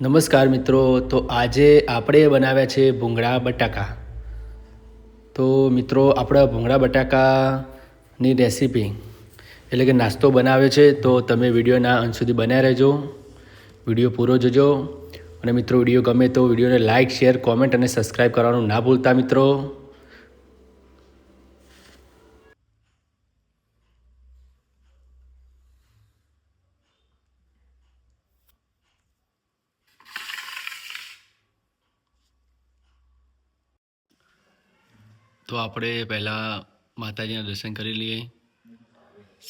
નમસ્કાર મિત્રો, તો આજે આપણે બનાવ્યા છે ભૂંગળા બટાકા. તો મિત્રો, આપણા ભૂંગળા બટાકાની રેસીપી એટલે કે નાસ્તો બનાવ્યો છે, તો તમે વિડીયોના અંત સુધી બન્યા રહેજો, વીડિયો પૂરો જોજો. અને મિત્રો, વીડિયો ગમે તો વિડીયોને લાઇક શેર, કોમેન્ટ અને સબસ્ક્રાઈબ કરવાનું ના ભૂલતા મિત્રો. તો આપણે પહેલાં માતાજીના દર્શન કરી લઈએ.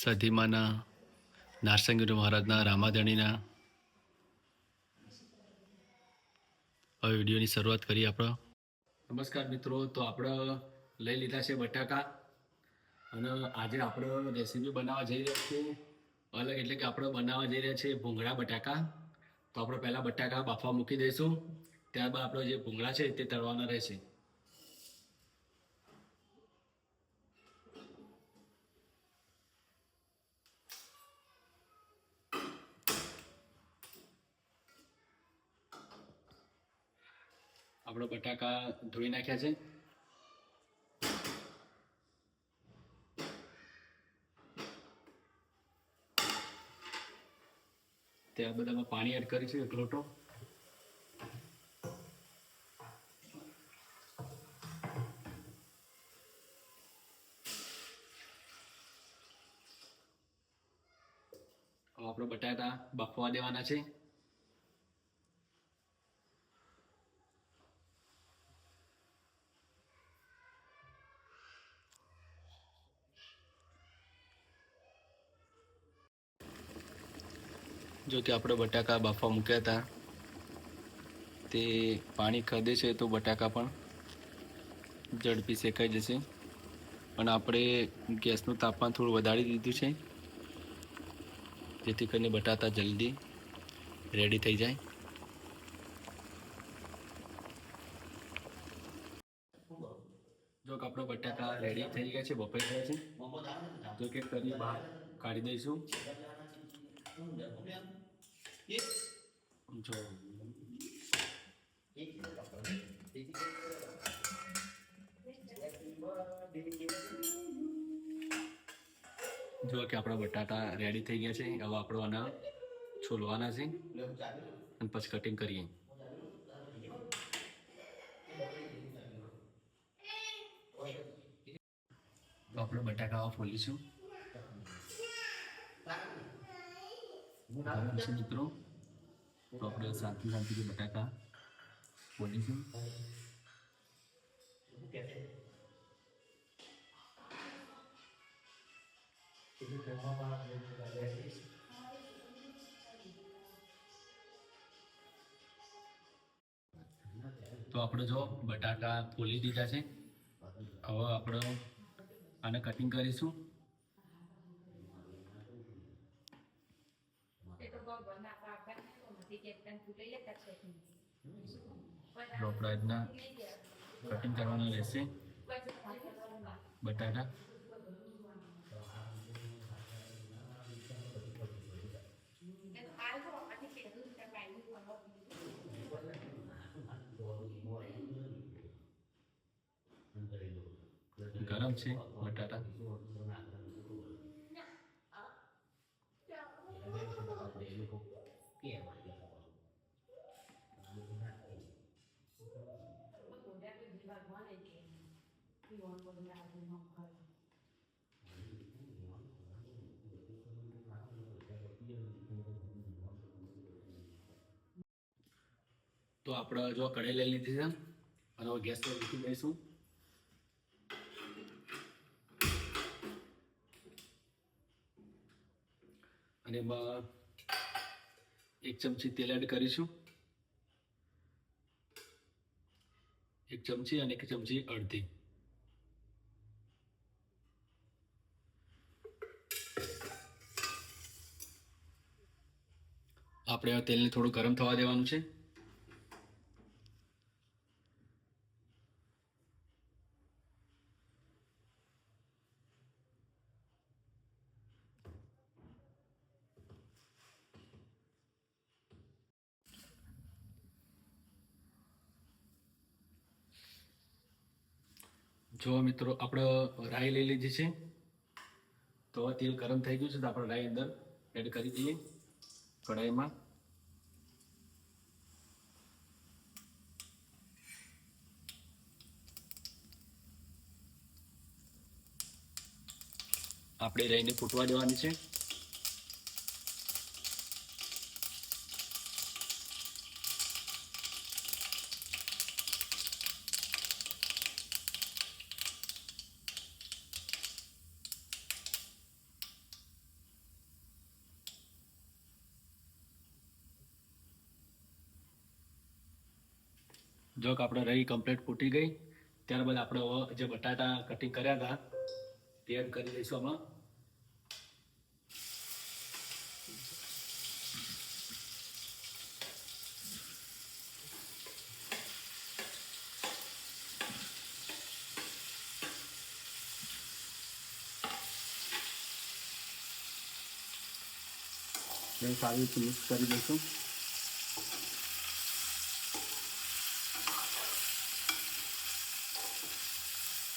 સધીમાના નારસંગીર મહારાજના, રામાધણીના. હવે વિડીયોની શરૂઆત કરીએ આપણે. નમસ્કાર મિત્રો, તો આપણે લઈ લીધા છે બટાકા. અને આજે આપણે રેસીપી બનાવવા જઈ રહ્યા છીએ. અલગ એટલે કે આપણે બનાવવા જઈ રહ્યા છીએ ભૂંગળા બટાકા. તો આપણે પહેલાં બટાકા બાફવા મૂકી દઈશું. ત્યારબાદ આપણો જે ભૂંગળા છે તે તળવાના રહેશે. આપણે બટાકા ધોઈ નાખ્યા છે. ત્યાં બધામાં પાણી એડ કરીશું એક લોટો. આપણો બટાટા બફવા દેવાના છે. જો કે આપણે બટાકા બાફવા મૂક્યા હતા. તે પાણી ખદે છે તો બટાકા પણ ઝડપી શેકાઈ જશે. પણ આપણે ગેસનું તાપમાન થોડું વધારી દીધું છે. જેથી કરીને બટાટા જલ્દી રેડી થઈ જાય. જો કે આપણો બટાકા રેડી થઈ ગયા છે, બફાઈ ગયા છે. જો કે કરી બહાર કાઢી દઈશું. જો જો કે આપણા બટાટા રેડી થઈ ગયા છે. હવે આપણે આના છોલવાના છે. અને પછી કટિંગ કરીએ. તો આપણે બટાકા ફોલીશું. ગરમ છે મિત્રો તો આપણે શાંતિ શાંતિથી બટાકા ફોલીશું તો આપણે જો બટાકા ફોલી દીધા છે હવે આપણે આને કટિંગ કરીશું આપણે કટિંગ કરવાનું રહેશે. બટાટા. ગરમ છે બટાટા. તો આપણે જો કઢાઈ લઈ લીધી છે. અને હવે ગેસ પર મૂકી દઈશું. અને એમાં એક ચમચી તેલ એડ કરીશું. એક ચમચી અને એક ચમચી અડધી. આપણે તેલને થોડું ગરમ થવા દેવાનું છે. જો મિત્રો, આપણે રાઈ લઈ લીધી છે. તો તેલ ગરમ થઈ ગયું છે, તો આપણે રાઈ અંદર એડ કરી દઈએ કઢાઈમાં. આપણે રાઈને ફૂટવા દેવાની છે. જો કે આપણે રહી કમ્પ્લીટ ફૂટી ગઈ. ત્યારબાદ આપણે જે બટાટા કટિંગ કર્યા હતા, તે એડ કરી દઈશું આમાં. સારી રીતે મિક્સ કરી દઈશું.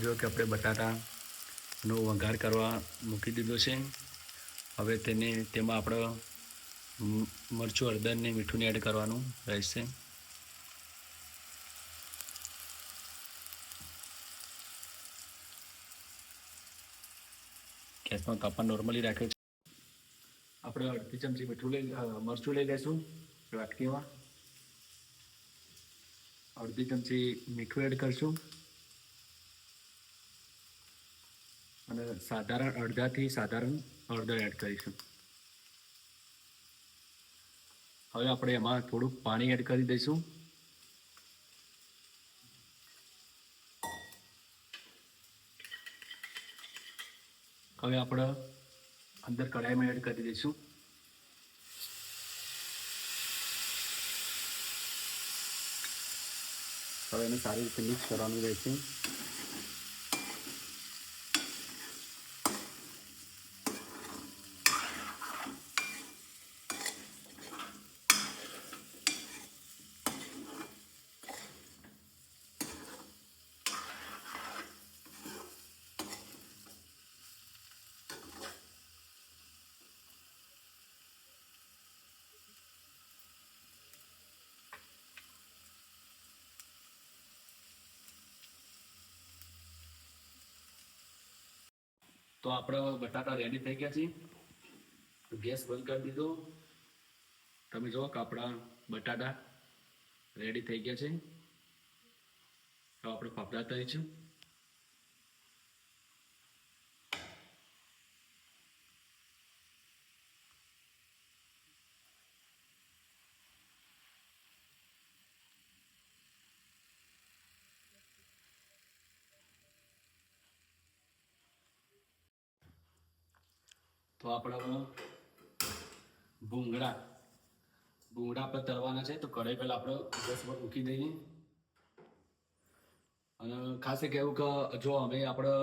જો કે આપણે બટાટાનો વઘાર કરવા મૂકી દીધો છે. હવે તેને તેમાં આપણે મરચું હળદરને મીઠુંને એડ કરવાનું રહેશે. ગેસનો તાપમાન નોર્મલી રાખ્યો છે. આપણે અડધી ચમચી મીઠું લઈ મરચું લઈ લઈશું વાટકીમાં. અડધી ચમચી મીઠું એડ કરશું. અને સાધારણ અડધાથી સાધારણ હળદર એડ કરીશું. હવે આપણે એમાં થોડુંક પાણી એડ કરી દઈશું. હવે આપણે અંદર કઢાઈમાં એડ કરી દઈશું. હવે એને સારી રીતે મિક્સ કરવાનું રહેશે. તો આપણા બટાટા રેડી થઈ ગયા છે ગેસ બંધ કરી દીધો. તમે જુઓ કે આપણા બટાટા રેડી થઈ ગયા છે. તો આપણે પાપડા તળીશું. તો આપણે ભૂંગળા. ભૂંગળા આપણે તળવાના છે, તો કઢાઈ પહેલાં આપણે ગેસ પર મૂકી દઈએ. અને ખાસ કહેવું કે જો અમે આપણે,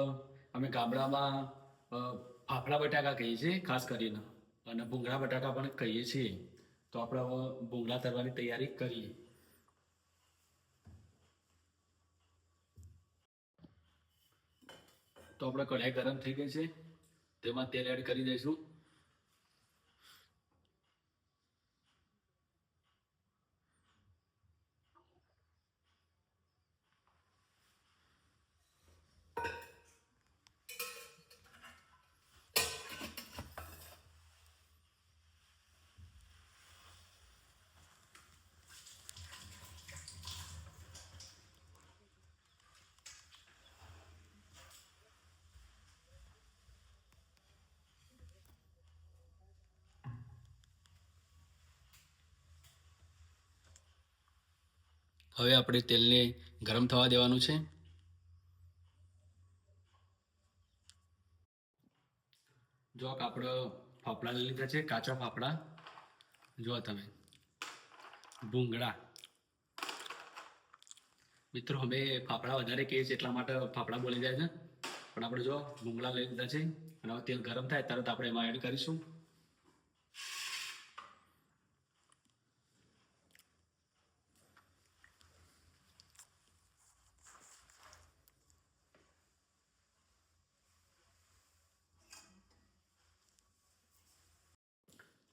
અમે ગામડામાં ફાફડા બટાકા કહીએ છીએ, ખાસ કરીને. અને ભૂંગળા બટાકા પણ કહીએ છીએ. તો આપણે હવે ભૂંગળા તળવાની તૈયારી કરીએ. તો આપણે કઢાઈ ગરમ થઈ ગઈ છે. તેમાં તેલ એડ કરી દઈશું. હવે આપણે તેલને ગરમ થવા દેવાનું છે. જો આપણે ફાફડા લઈ લીધા છે, કાચા ફાફડા. જો તમે. ભૂંગળા. મિત્રો, અમે ફાફડા વધારે કહીએ છીએ એટલા માટે ફાફડા બોલી જાય છે. પણ આપણે જો ભૂંગળા લઈ લીધા છે, અને તેલ ગરમ થાય, તરત આપણે એમાં એડ કરીશું.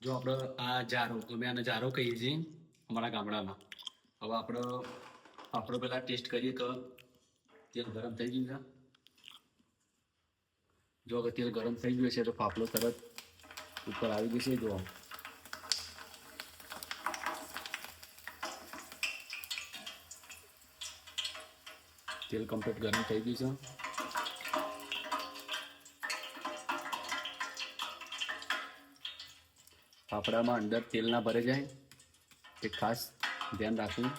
જો આપણે આ જારો, અમે આને જારો કહીએ છીએ અમારા ગામડામાં. હવે આપણે આપણે પહેલાં ટેસ્ટ કરીએ તો તેલ ગરમ થઈ ગયું છે. જો અગર તેલ ગરમ થઈ ગયું છે તો ફાફડો તરત ઉપર આવી ગયું છે જો તેલ કમ્પ્લીટ ગરમ થઈ ગયું છે. ફાફડામાં અંદર તેલ ના ભરે જાય. એ ખાસ ધ્યાન રાખવું.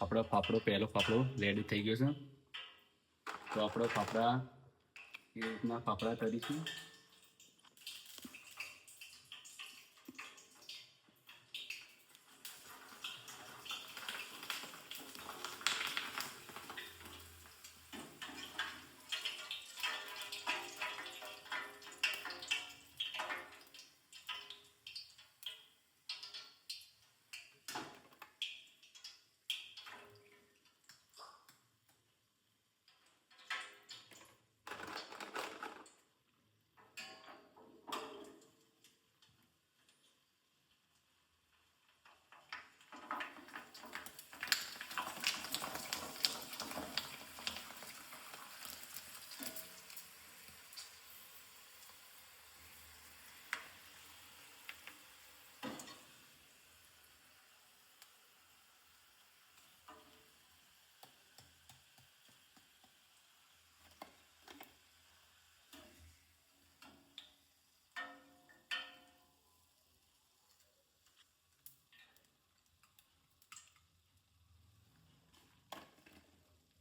આપણો ફાફડો, પહેલો ફાફડો રેડી થઈ ગયો છે. તો આપણો ફાફડા એ રીતના ફાફડા કરીશું.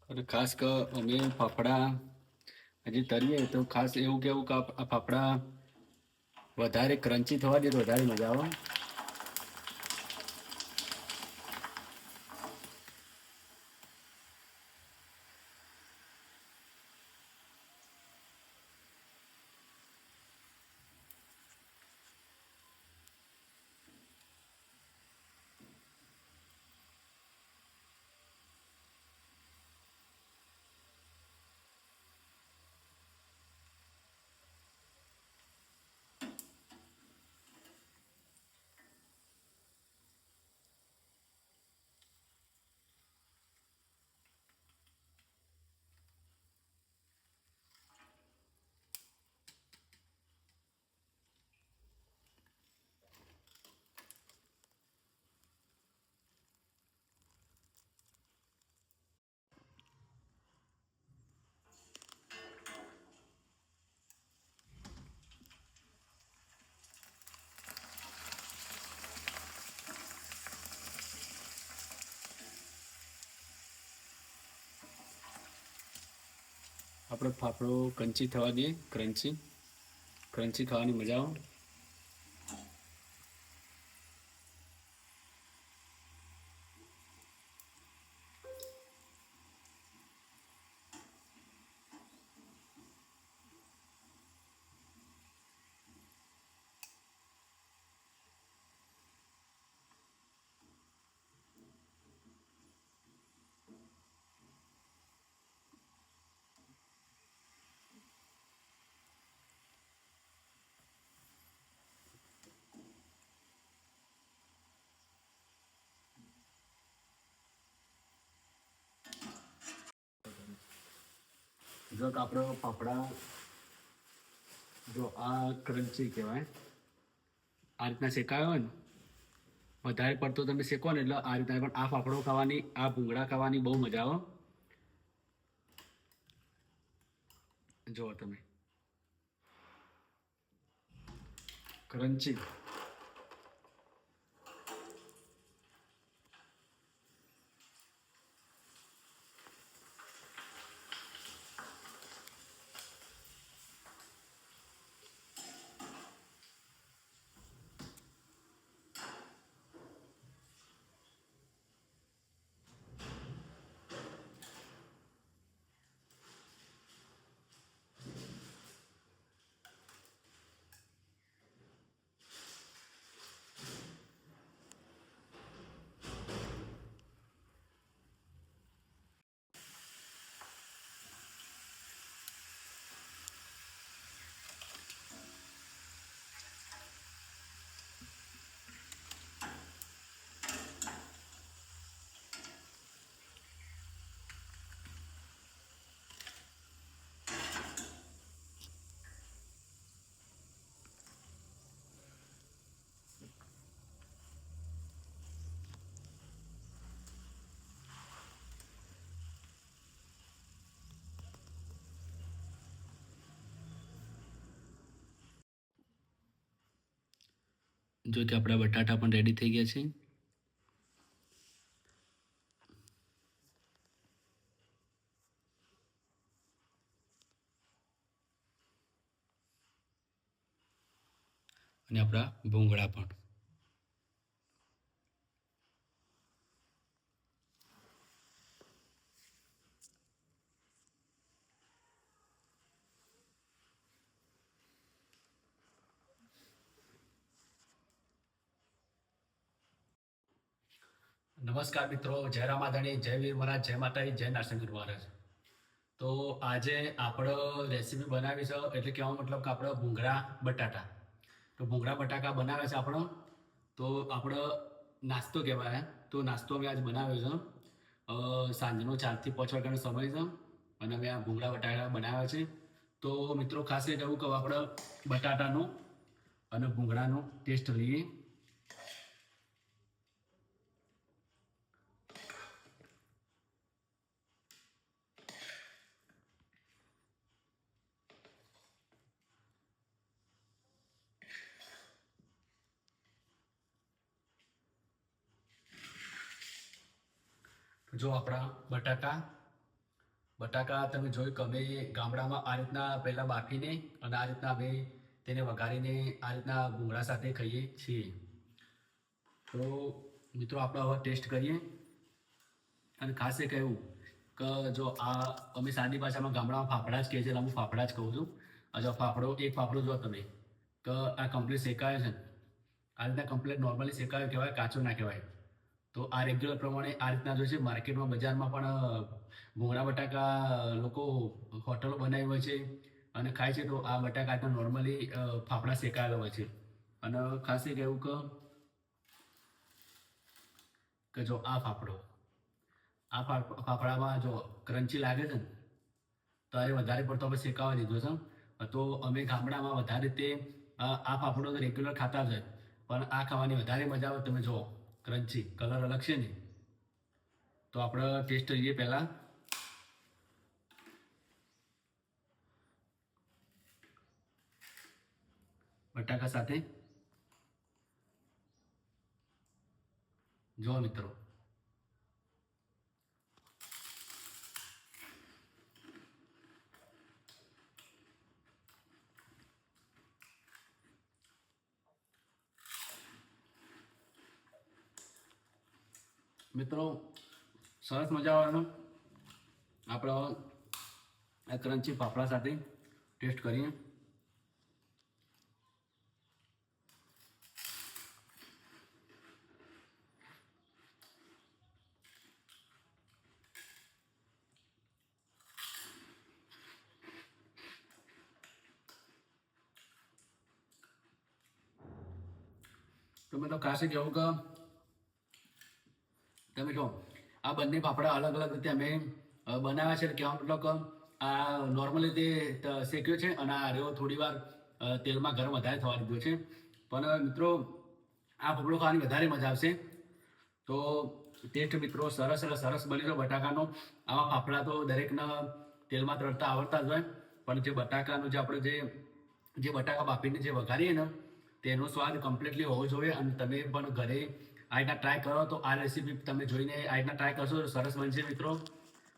અને ખાસ કે અમે ફાફડા હજી તરીએ તો ખાસ એવું કેવું કે આ ફાફડા વધારે ક્રન્ચી થવા દે તો વધારે મજા આવે. આપણો ફાફડો ક્રન્ચી થવા દઈએ ક્રન્ચી ક્રન્ચી ખાવાની મજા આવે. જો કે આપણો ફાફડા જો આ ક્રન્ચી કહેવાય. આ રીતના શેકાયો હોય ને, વધારે પડતો તમે શેકો ને એટલે આ રીતના પણ આ ફાફડો ખાવાની, આ ભૂંગળા ખાવાની બહુ મજા આવે જુઓ તમે. ક્રન્ચી જો કે આપણા બટાટા પણ રેડી થઈ ગયા છે. અને આપણા ભૂંગળા પણ. નમસ્કાર મિત્રો, જય રામાધાણી, જય વીર મહારાજ, જય માતાજી, જય નારસિંહ મહારાજ. તો આજે આપણો રેસીપી બનાવી છે એટલે કહેવા મતલબ કે આપણે ભૂંગળા બટાટા તો ભૂંગળા બટાકા બનાવે છે આપણો, તો આપણો નાસ્તો કહેવાય. તો નાસ્તો અમે આજે બનાવ્યો છે સાંજનો ચારથી પાંચ વાગ્યાનો સમય છે અને અમે આ ભૂંગળા બટાકા બનાવ્યા છે. તો મિત્રો, ખાસ એવું કહું, આપણે બટાટાનું અને ભૂંગળાનો ટેસ્ટ લઈએ. જો આપણા બટાકા બટાકા તમે જોયું કે અમે ગામડામાં આ રીતના પહેલાં બાફીને અને આ રીતના અમે તેને વઘારીને આ રીતના ભૂંગળા સાથે ખાઈએ છીએ. તો મિત્રો આપણે હવે ટેસ્ટ કરીએ. અને ખાસ એ કહેવું કે જો આ અમે સાદી ભાષામાં ગામડામાં ફાફડા જ કહે છે હું ફાફડા જ કહું છું. જો ફાફડો, એક ફાફડો જો તમે કે આ કમ્પ્લીટ શેકાયો છે. આ રીતના કમ્પ્લીટ નોર્મલી શેકાયો કહેવાય, કાચો ના કહેવાય. તો આ રેગ્યુલર પ્રમાણે આ રીતના જો છે. માર્કેટમાં, બજારમાં પણ ભૂંગળા બટાકા લોકો હોટલો બનાવી હોય છે અને ખાય છે. તો આ બટાકા આટલા નોર્મલી ફાફડા શેકાયેલા હોય છે. અને ખાસ એક એવું કે જો આ ફાફડો, આ ફાફ- ફાફડામાં જો ક્રન્ચી લાગે છે ને, તો એ વધારે પડતો અમે શેકાવા દીધો છે. તો અમે ગામડામાં વધારે તે આ ફાફડો તો રેગ્યુલર ખાતા જ પણ આ ખાવાની વધારે મજા આવે. તમે જુઓ. ક્રન્ચી કલર અલગ છે ને? તો આપણે ટેસ્ટ કરીએ પહેલાં. બટાકા સાથે. જો મિત્રો. મિત્રો, સરસ મજા આવવાનો આપણે આ ક્રન્ચી ફાફડા સાથે ટેસ્ટ કરીએ. તો મેં તો ખાસ કહેવું કે તમે કહો. આ બંને ફાફડા અલગ અલગ રીતે અમે બનાવ્યા છે. એટલે કહેવાનો મતલબ આ નોર્મલી તે શેક્યો છે અને આ રેવો થોડી વાર તેલમાં ગરમ વધારે થવા દીધો છે. પણ મિત્રો, આ ફાફડો ખાવાની વધારે મજા આવશે. તો, ટેસ્ટ મિત્રો, સરસ સરસ સરસ બની રહ્યો બટાકાનો. આવા ફાફડા તો દરેકના તેલમાં તળતા આવડતા જ હોય. પણ જે બટાકાનું જે આપણે જે જે બટાકા બાફીને જે વઘારીએ ને, તેનો સ્વાદ કમ્પ્લીટલી હોવો જોઈએ અને તમે પણ ઘરે આ રીતના ટ્રાય કરો તો આ રેસીપી તમે જોઈને આ રીતના ટ્રાય કરશો સરસ બનશે મિત્રો.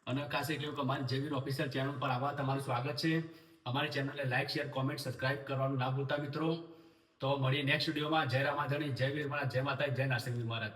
અને ખાસ એટલે કે અમારી જેવીર ઓફિશિયલ ચેનલ પર આવવા તમારું સ્વાગત છે. અમારી ચેનલને લાઇક શેર કોમેન્ટ સબસ્ક્રાઇબ કરવાનું ના ભૂલતા મિત્રો. તો મળીએ નેક્સ્ટ વિડીયોમાં જય રામાધણી, જય વીર જય માતા જય નાસિક મહારાજ